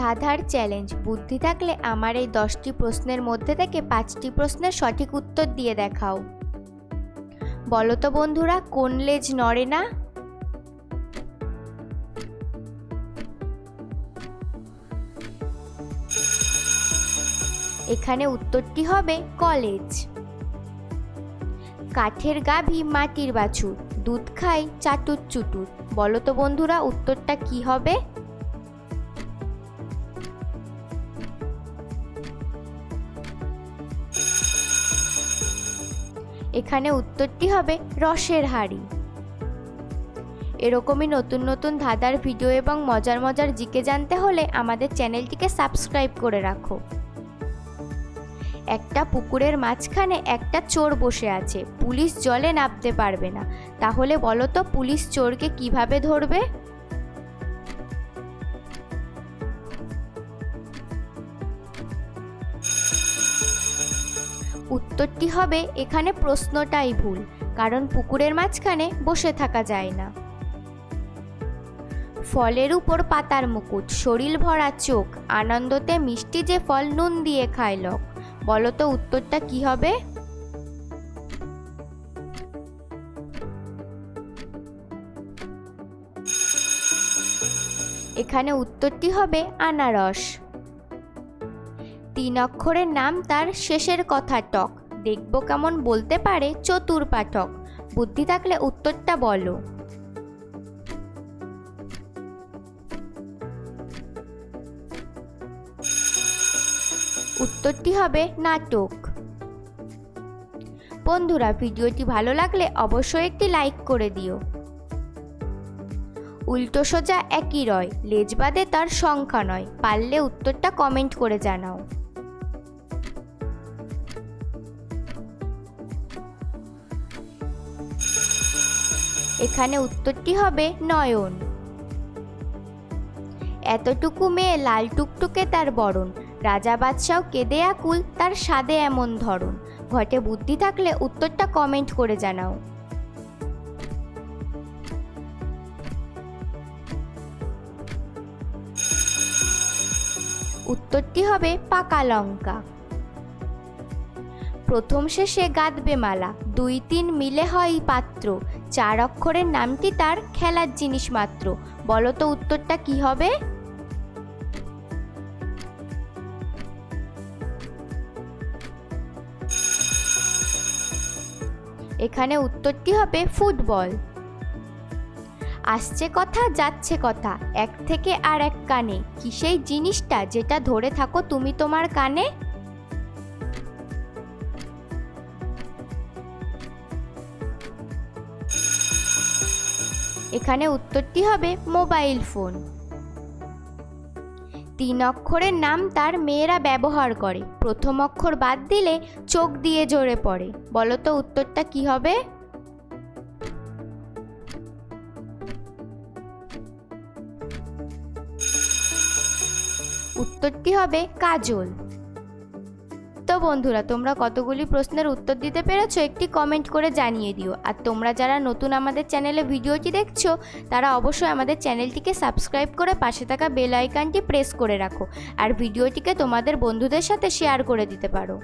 ধাঁধার চ্যালেঞ্জ বুদ্ধি থাকলে আমার এই দশটি প্রশ্নের মধ্যে থেকে পাঁচটি প্রশ্নের সঠিক উত্তর দিয়ে দেখাও। বলো তো বন্ধুরা, কোন লেজ নড়ে না? এখানে উত্তরটি হবে কলেজ কাঠের গাভী মাটির বাছুর, দুধ খাই চাটুর চুটুর। বলো তো বন্ধুরা, উত্তরটা কি হবে? এখানে উত্তরটি হবে রসের হাড়ি। এরকমই নতুন নতুন ধাঁধার ভিডিও এবং মজার মজার জিকে জানতে হলে আমাদের চ্যানেলটিকে সাবস্ক্রাইব করে রাখো। একটা পুকুরের মাঝখানে একটা চোর বসে আছে। পুলিশ জলে নামতে পারবে না। তাহলে বলো তো পুলিশ চোরকে কীভাবে ধরবে? উত্তরটি হবে, এখানে প্রশ্নটাই ভুল, কারণ পুকুরের মাঝখানে বসে থাকা যায় না। ফলের উপর পাতার মুকুট, শরীর ভরা চোখ, আনন্দতে মিষ্টি যে ফল নুন দিয়ে খায় লোক। বলো তো উত্তরটা কি হবে? এখানে উত্তরটি হবে, আনারস। তিন অক্ষরের নাম তার শেষের কথা টক। দেখব কেমন বলতে পারে চতুর পাঠক বুদ্ধি থাকলে উত্তরটা বলো। উত্তরটি হবে নাটক। বন্ধুরা, ভিডিওটি ভালো লাগলে অবশ্যই একটি লাইক করে দিও। উল্টো সোজা একই রয় লেজ বাদে তার সংখ্যা নয়। পারলে উত্তরটা কমেন্ট করে জানাও। এখানে উত্তরটি হবে নয়ন। এতটুকু মেয়ে লাল টুকটুকে তার বরণ, রাজা বাদশাও কেঁদে আকুল তার স্বাদে এমন ধরন ঘটে বুদ্ধি থাকলে উত্তরটা কমেন্ট করে জানাও। উত্তরটি হবে পাকা লঙ্কা। প্রথম শেষে গাঁদবে মালা। দুই তিন মিলে হয় পাত্র। চার অক্ষরের নামটি তার খেলার জিনিস মাত্র। বলো তো উত্তরটা কি হবে? এখানে উত্তরটি হবে ফুটবল। আসছে কথা, যাচ্ছে কথা, এক থেকে আর এক কানে। কি সেই জিনিসটা যেটা ধরে থাকো তুমি তোমার কানে? এখানে উত্তরটি হবে মোবাইল ফোন। তিন অক্ষরের নাম তার মেয়েরা ব্যবহার করে। প্রথম অক্ষর বাদ দিলে চোখ দিয়ে জোরে পড়ে। বলো তো উত্তরটা কি হবে? উত্তরটি হবে কাজল। বন্ধুরা, তোমরা কতগুলি প্রশ্নের উত্তর দিতে পেরেছ একটি কমেন্ট করে জানিয়ে দিও। আর তোমরা যারা নতুন আমাদের চ্যানেলে ভিডিওটি দেখছ, তারা অবশ্যই আমাদের চ্যানেলটিকে সাবস্ক্রাইব করে পাশে থাকা বেল আইকনটি প্রেস করে রাখো। আর ভিডিওটিকে তোমাদের বন্ধুদের সাথে শেয়ার করে দিতে পারো।